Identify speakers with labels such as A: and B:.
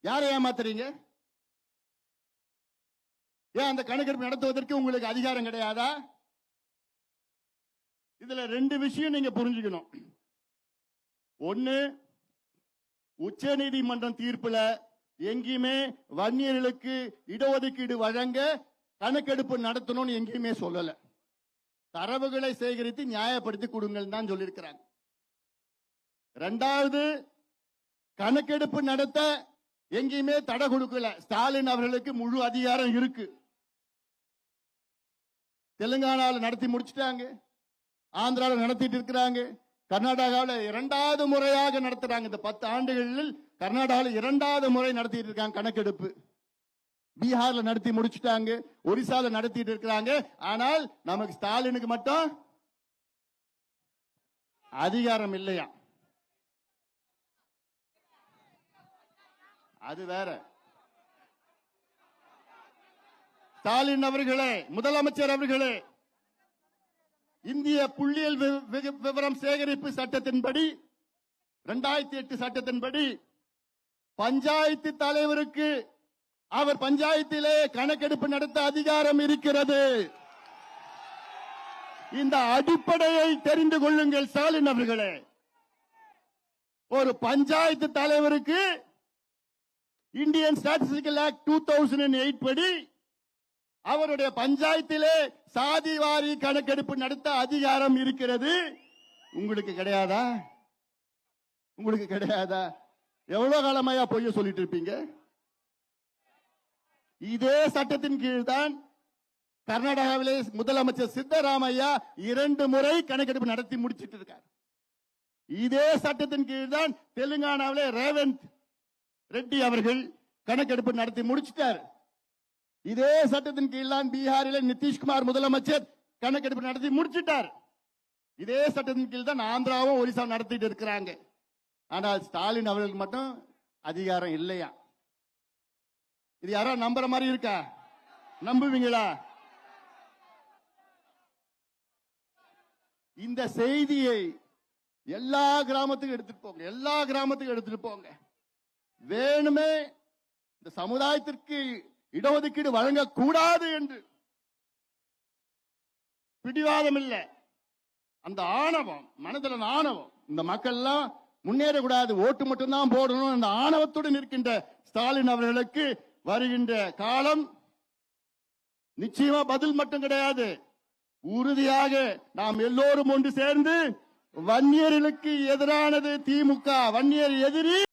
A: யாரை ஏமாத்துறீங்க? ஏன் அந்த கணக்கெடுப்பு நடத்துவதற்கு உங்களுக்கு அதிகாரம் கிடையாதா? இதுல ரெண்டு விஷயம் நீங்க புரிஞ்சுக்கணும். ஒண்ணு உச்ச நீதிமன்றம் தீர்ப்புல எங்கேயுமே வன்னியர்களுக்கு இடஒதுக்கீடு வழங்க கணக்கெடுப்பு நடத்தணும்னு எங்கேயுமே சொல்லல. தரவுகளை சேகரித்து நியாயப்படுத்தி கொடுங்கள் தான் சொல்லியிருக்கிறாங்க. ரெண்டாவது கணக்கெடுப்பு நடத்த எங்கேயுமே தடை கொடுக்கல. ஸ்டாலின் அவர்களுக்கு முழு அதிகாரம் இருக்கு. தெலுங்கானாவில் நடத்தி முடிச்சிட்டாங்க. ஆந்திராவில் நடத்திட்டு இருக்கிறாங்க. கர்நாடகாவில் இரண்டாவது முறையாக நடத்துறாங்க. இந்த பத்து ஆண்டுகளில் கர்நாடகாவில் இரண்டாவது முறை நடத்திட்டு இருக்காங்க கணக்கெடுப்பு. பீகார்ல நடத்தி முடிச்சிட்டாங்க. ஒரிசால நடத்திட்டு இருக்கிறாங்க. ஆனால் நமக்கு ஸ்டாலினுக்கு மட்டும் அதிகாரம் இல்லையா? அது வேற. ஸ்டாலின் அவர்களே முதலமைச்சர் அவர்களே இந்திய புள்ளியியல் வி- வி- விவரம் சேகரிப்பு சட்டத்தின்படி இரண்டாயிரத்தி எட்டு சட்டத்தின்படி பஞ்சாயத்து தலைவருக்கு அவர் பஞ்சாயத்திலே கணக்கெடுப்பு நடத்த அதிகாரம் இருக்கிறது. இந்த அடிப்படையை தெரிந்து கொள்ளுங்கள் ஸ்டாலின் அவர்களே. ஒரு பஞ்சாயத்து தலைவருக்கு Indian statistical act two thousand eight படி அவருடைய பஞ்சாயத்திலே சாதி வாரி கணக்கெடுப்பு நடத்த அதிகாரம் இருக்கிறது. உங்களுக்கு கிடையாதா? உங்களுக்கு கிடையாதா? எவ்வளவு காலமாயா பொய்ய சொல்லிட்டு இருப்பீங்க? இதே சட்டத்தின் கீழ் தான் கர்நாடகாவிலே முதலமைச்சர் சித்தராமையா இரண்டு முறை கணக்கெடுப்பு நடத்தி முடிச்சிட்டு இருக்கார். இதே சட்டத்தின் கீழ் தான் தெலுங்கானாவிலே ரேவந்த் ரெட்டி அவர்கள் கணக்கெடுப்பு நடத்தி முடிச்சிட்டார். இதே சட்டத்தின் கீழ் தான் பீகாரில நிதிஷ்குமார் முதலமைச்சர் கணக்கெடுப்பு நடத்தி முடிச்சிட்டார். இதே சட்டத்தின் கீழ் தான் ஆந்திராவும் ஒரிசா நடத்திட்டு இருக்கிறாங்க. ஆனால் ஸ்டாலின் அவர்களுக்கு மட்டும் அதிகாரம் இல்லையா? இது யாரோ நம்புற மாதிரி இருக்கா? நம்புவீங்களா? இந்த செய்தியை எல்லா கிராமத்துக்கும் எடுத்துட்டு போங்க. எல்லா கிராமத்துக்கும் எடுத்துட்டு போங்க. வேணுமே இந்த சமுதாயத்திற்கு இடஒதுக்கீடு வழங்கக்கூடாது என்று. பிடிவாதம் இல்லை அந்த ஆணவம் மனதில் ஆணவம் இந்த மக்கள் எல்லாம் முன்னேறக்கூடாது ஓட்டு மட்டும்தான் போடணும் அந்த ஆணவத்துடன் இருக்கின்ற ஸ்டாலின் அவர்களுக்கு வருகின்ற காலம் நிச்சயமா பதில் மட்டும் கிடையாது. உறுதியாக நாம் எல்லோரும் ஒன்று சேர்ந்து வன்னியர்களுக்கு எதிரானது திமுக வன்னியர் எதிரி